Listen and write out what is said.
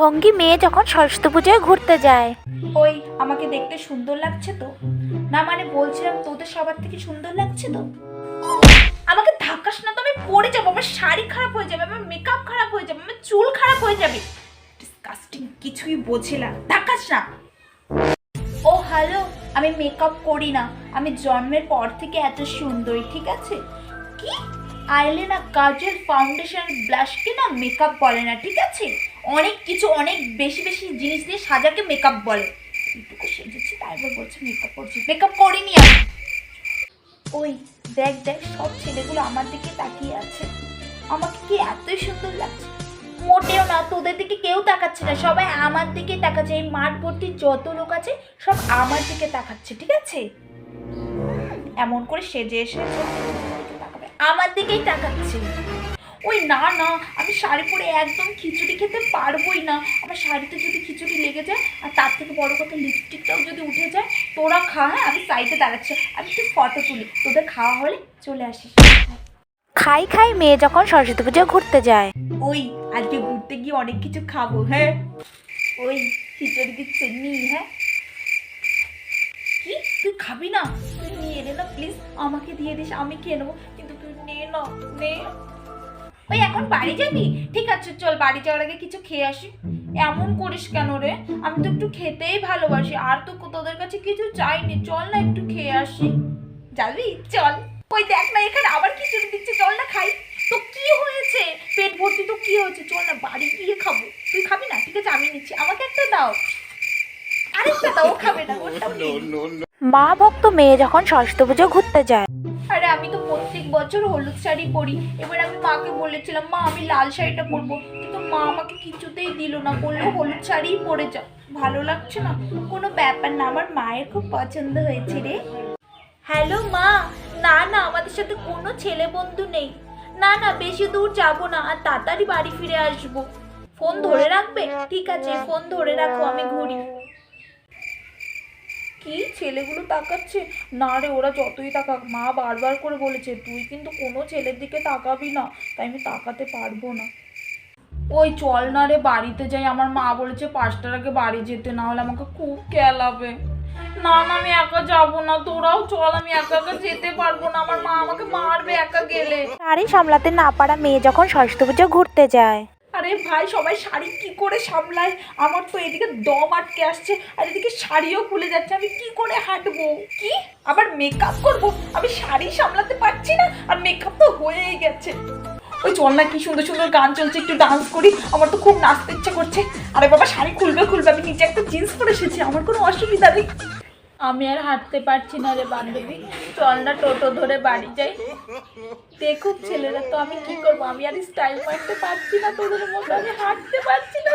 ভঙ্গি মেয়ে যখন সরস্বতী পুজোয় ঘুরতে যায়। ওই, আমাকে দেখতে সুন্দর লাগছে তো? না মানে বলছিলাম তোদের সবার থেকে সুন্দর লাগছে তো? আমাকে ধাক্কাস না তো, আমি পড়ে যাব, আমার শাড়ি খারাপ হয়ে যাবে, আমার মেকআপ খারাপ হয়ে যাবে, আমার চুল খারাপ হয়ে যাবে। ডিসকাস্টিং কিছুই বোঝে না, ধাক্কাস না। ও হ্যালো আমি মেকআপ করি না, আমি জন্মের পর থেকে এত সুন্দরী, ঠিক আছে? কি? আইলেনা কাজল ফাউন্ডেশন ব্লাশকে না মেকআপ বলে না, ঠিক আছে? অনেক কিছু, অনেক বেশি বেশি জিনিস দিয়ে সাজাকে মেকআপ বলে। এইটুকু সেজেছি, তারপর বলছে মেকআপ করছি। মেকআপ করিনি আমি। ওই দেখ দেখ, সব ছেলেগুলো আমার দিকে তাকিয়ে আছে। আমাকে কি এতই সুন্দর লাগছে? মোটেও না, তোদের দিকে কেউ তাকাচ্ছে না। সবাই আমার দিকে তাকাচ্ছে। এই মাঠ যত লোক আছে, সব আমার দিকে তাকাচ্ছে, ঠিক আছে? এমন করে সেজে এসে। আমার দিকেই তাকাচ্ছে। ওই না না আমি শাড়ি পরে একদম খিচুড়ি খেতে পারবোই না। আমার শাড়িতে যদি খিচুড়ি লেগে যায় আর তার থেকে বড় কথা লিপস্টিকটাও যদি উঠে যায় তোরা খা হ্যাঁ আমি সাইডে দাঁড়াচ্ছি। আমি একটু ফটো তুলি তোদের খাওয়া হলে চলে আসিস। খাই খাই মেয়ে যখন সরস্বতী পুজো ঘুরতে যায়। ওই আজকে ঘুরতে গিয়ে অনেক কিছু খাব হ্যাঁ? ওই খিচুড়ি দিচ্ছে নি হ্যাঁ? কি? তুই খাবি না? তুই নিয়ে এলে না প্লিজ আমাকে দিয়ে দিস আমি খেয়ে নেব। কিন্তু তুই নে না নে। ওই এখন বাড়ি যাবি? ঠিক আছে চল বাড়ি যাওয়ার আগে কিছু খেয়ে আসি। এমন করিস কেন রে? আমি তো একটু খেতেই ভালোবাসি আর তো তোদের কাছে কিছু চাইনি। চল না একটু খেয়ে আসি। যাবি? চল। ওই দেখ না এখানে আবার খিচুড়ি দিচ্ছে চল না খাই। তো কি হয়েছে? পেট ভর্তি তো কি হয়েছে? চল না বাড়ি গিয়ে খাব। তুই খাবি না? ঠিক আছে আমি নিচ্ছি। আমাকে একটা দাও। আরেকটা দাও খাবে না। ওটাও মা ভক্ত মেয়ে যখন সরস্বতী পুজো ঘুরতে যায় আরে আমি তো প্রত্যেক বছর হলুদ শাড়ি পরি। এবার আমি মাকে বলেছিলাম, মা, আমি লাল শাড়িটা পরবো। কিন্তু মা আমাকে কিছুতেই দিল না, বলল, হলুদ শাড়িই পরে যা, ভালো লাগছে না? কোনো ব্যাপার না, আমার মায়ের খুব পছন্দ হয়েছে রে। হ্যালো মা, না না, আমাদের সাথে কোনো ছেলে বন্ধু নেই। না না, বেশি দূর যাব না, আর তাড়াতাড়ি বাড়ি ফিরে আসব। ফোন ধরে রাখবে? ঠিক আছে, ফোন ধরে রাখো, আমি ঘুরি। কি ছেলেগুলো তাকাচ্ছে? না রে, ওরা যতই তাকাক, মা বারবার করে বলেছে, তুই কিন্তু কোনো ছেলের দিকে তাকাবি না, তাই আমি তাকাতে পারব না। ওই চল না রে, বাড়িতে যাই। আমার মা বলেছে, পাঁচটার আগে বাড়ি যেতে, না হলে আমাকে খুব কেলাবে। না না, আমি একা যাব না, তোরাও চল, আমি একা একা যেতে পারব না। আমার মা আমাকে মারবে একা গেলে। শাড়ি সামলাতে না পারা মেয়ে যখন সরস্বতী পুজো ঘুরতে যায়। আরে ভাই, সবাই শাড়ি কি করে সামলায়? আমার তো এদিকে দম আটকে আসছে আর এদিকে শাড়িও খুলে যাচ্ছে। আমি কি করে হাঁটবো? কি? আবার মেকআপ করব? আমি শাড়ি সামলাতে পারছি না আর মেকআপ তো হয়েই গেছে। ওই চল না, কি সুন্দর সুন্দর গান চলছে, একটু ডান্স করি। আমার তো খুব নাচতে ইচ্ছে করছে। আরে বাবা, শাড়ি খুলবে খুলবে। আমি নিচে একটা জিন্স পরে এসেছি। আমার কোনো অসুবিধা নেই। আমি আর হাঁটতে পারছি না রে বান্ধবী। চল না, টোটো ধরে বাড়ি যাই। দেখুক ছেলেরা, তো আমি কি করব? আমি আর স্টাইল মারতে পারছি না তোদের মতো, আমি হাঁটতে পারছি না